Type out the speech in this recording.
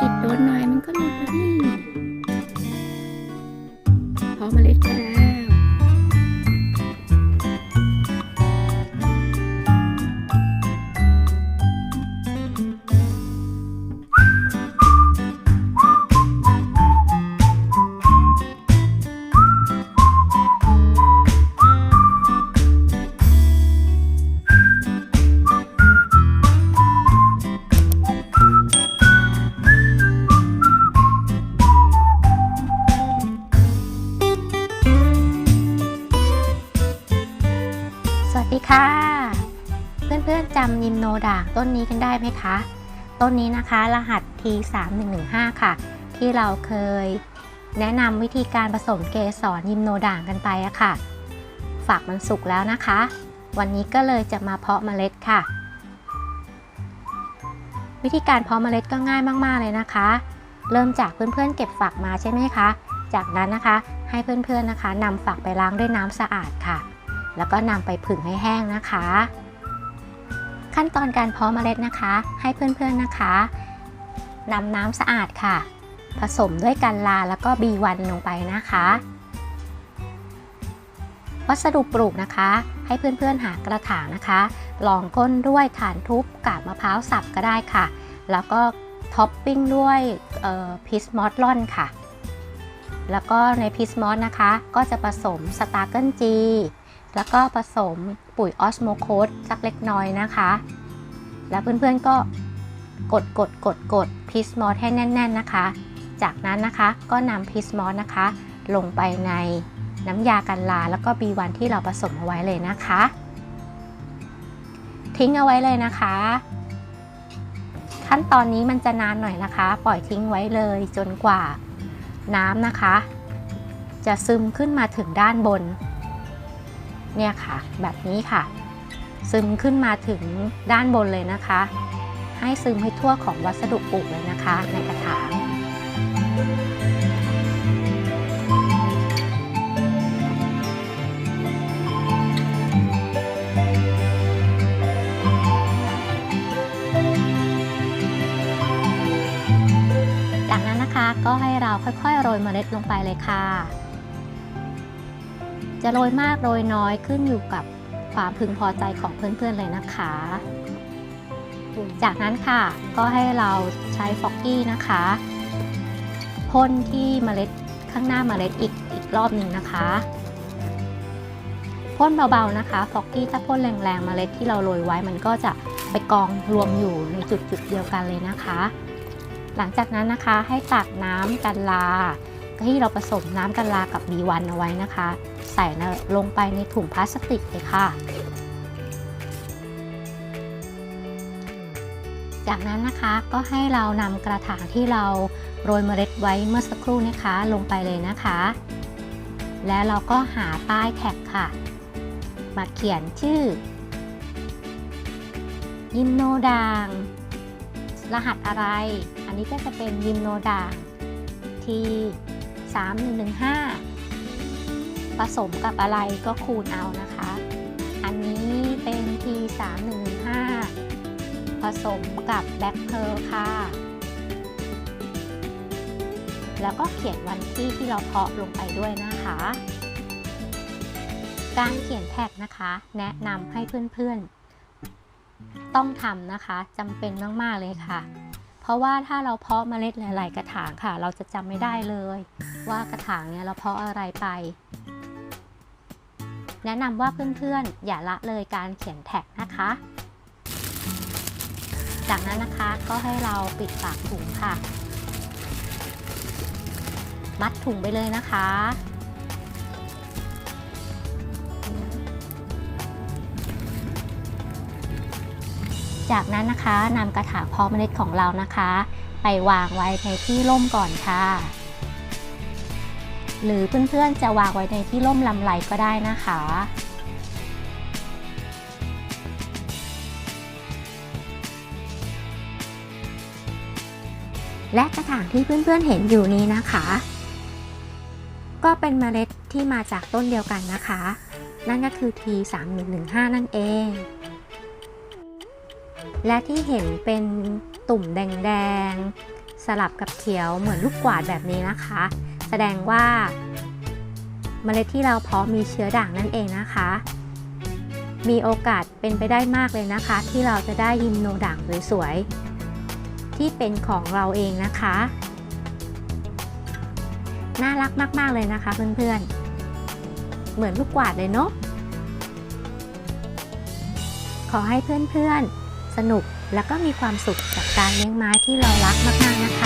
กิดโดนหน่อยมันก็หลุดแล้วนี่พอเมล็ดก็แสวัสดีค่ะ เพื่อนๆจำยิมโนด่างต้นนี้กันได้ไหมคะ ต้นนี้นะคะรหัส T3115 ค่ะ ที่เราเคยแนะนำวิธีการผสมเกสรยิมโนด่างกันไปอะค่ะฝักมันสุกแล้วนะคะ วันนี้ก็เลยจะมาเพาะเมล็ดค่ะ วิธีการเพาะเมล็ดก็ง่ายมากๆเลยนะคะ เริ่มจากเพื่อนๆเก็บฝักมาใช่ไหมคะ จากนั้นนะคะให้เพื่อนๆนะคะนำฝักไปล้างด้วยน้ำสะอาดค่ะ แล้วก็นำไปผึ่งให้แห้งนะคะ ขั้นตอนการเพาะเมล็ดนะคะ ให้เพื่อนๆนะคะนำน้ำสะอาดค่ะ ผสมด้วยกันลาแล้วก็ B1 ลงไปนะคะ วัสดุปลูกนะคะ ให้เพื่อนๆหากระถางนะคะรองก้นด้วยฐานทุบกาบมะพร้าวสับก็ได้ค่ะ แล้วก็ท็อปปิ้งด้วยพิสมอสลอนค่ะ แล้วก็ในพิสมอสนะคะ ก็จะผสมสตาร์เกิลจี แล้วก็ผสมปุ๋ยออสโมโคสสักเล็กน้อยนะคะ แล้วเพื่อนๆก็กดกดกดกดพิสมอสให้แน่น ๆนะคะ จากนั้นนะคะก็นำพิสมอสนะคะ ลงไปในน้ำยากันลาแล้วก็ B1 ที่เราผสมเอาไว้เลยนะคะ ทิ้งเอาไว้เลยนะคะ ขั้นตอนนี้มันจะนานหน่อยนะคะ ปล่อยทิ้งไว้เลยจนกว่าน้ำนะคะ จะซึมขึ้นมาถึงด้านบน เนี่ยค่ะแบบนี้ค่ะ ซึมขึ้นมาถึงด้านบนเลยนะคะ ให้ซึมให้ทั่วของวัสดุปลูกเลยนะคะ ในกระถางจากนั้นนะคะก็ให้เราค่อยๆ โรยเมล็ดลงไปเลยค่ะ จะโรยมากโรยน้อยขึ้นอยู่กับความพึงพอใจของเพื่อนๆเลยนะคะ จากนั้นค่ะก็ให้เราใช้ฟอกกี้นะคะพ่นที่เมล็ดข้างหน้าเมล็ดอีกอีกรอบหนึ่งนะคะพ่นเบาๆนะคะฟอกกี้ถ้าพ่นแรงๆเมล็ดที่เราโรยไว้มันก็จะไปกองรวมอยู่ในจุดๆเดียวกันเลยนะคะ หลังจากนั้นนะคะให้ตักน้ำกันลา ที่เราผสมน้ำกันลากับ B1 เอาไว้นะคะ ใส่ลงไปในถุงพลาสติกเลยค่ะ จากนั้นนะคะก็ให้เรานำกระถางที่เราโรยเมล็ดไว้เมื่อสักครู่นะคะลงไปเลยนะคะ แล้วเราก็หาป้ายแท็กค่ะ มาเขียนชื่อ ยิมโนด่าง รหัสอะไร อันนี้ก็จะเป็นยิมโนด่างที่ 3115 ผสมกับอะไรก็คูณเอานะคะ อันนี้เป็น T 3115ผสมกับแบ็คเพ r l ค่ะ แล้วก็เขียนวันที่ที่เราเพาะลงไปด้วยนะคะ การเขียนแท็กนะคะ แนะนำให้เพื่อนๆ ต้องทำนะคะจำเป็นมากๆเลยค่ะ เพราะว่าถ้าเราเพาะเมล็ดหลาย ๆ กระถางค่ะ เราจะจำไม่ได้เลย ว่ากระถางเนี่ยเราเพาะอะไรไป แนะนำว่าเพื่อน ๆ อย่าละเลยการเขียนแท็กนะคะ จากนั้นนะคะก็ให้เราปิดปากถุงค่ะ มัดถุงไปเลยนะคะ จากนั้นนะคะนำกระถางเพาะเมล็ดของเรานะคะ ไปวางไว้ในที่ร่มก่อนค่ะ หรือเพื่อนๆจะวางไว้ในที่ร่มลำไรก็ได้นะคะและกระถางที่เพื่อนๆเห็นอยู่นี้นะคะ ก็เป็นเมล็ดที่มาจากต้นเดียวกันนะคะ นั่นก็คือ T3115 นั่นเอง และที่เห็นเป็นตุ่มแดงๆ สลับกับเขียวเหมือนลูกกวาดแบบนี้นะคะ แสดงว่าเมล็ดที่เราเพาะมีเชื้อด่างนั่นเองนะคะ มีโอกาสเป็นไปได้มากเลยนะคะ ที่เราจะได้ยิมโนด่างสวยๆที่เป็นของเราเองนะคะ น่ารักมากๆเลยนะคะเพื่อนๆ เหมือนลูกกวาดเลยเนาะขอให้เพื่อนๆ สนุก แล้วก็มีความสุขกับการเลี้ยงไม้ที่เรารักมากๆนะคะ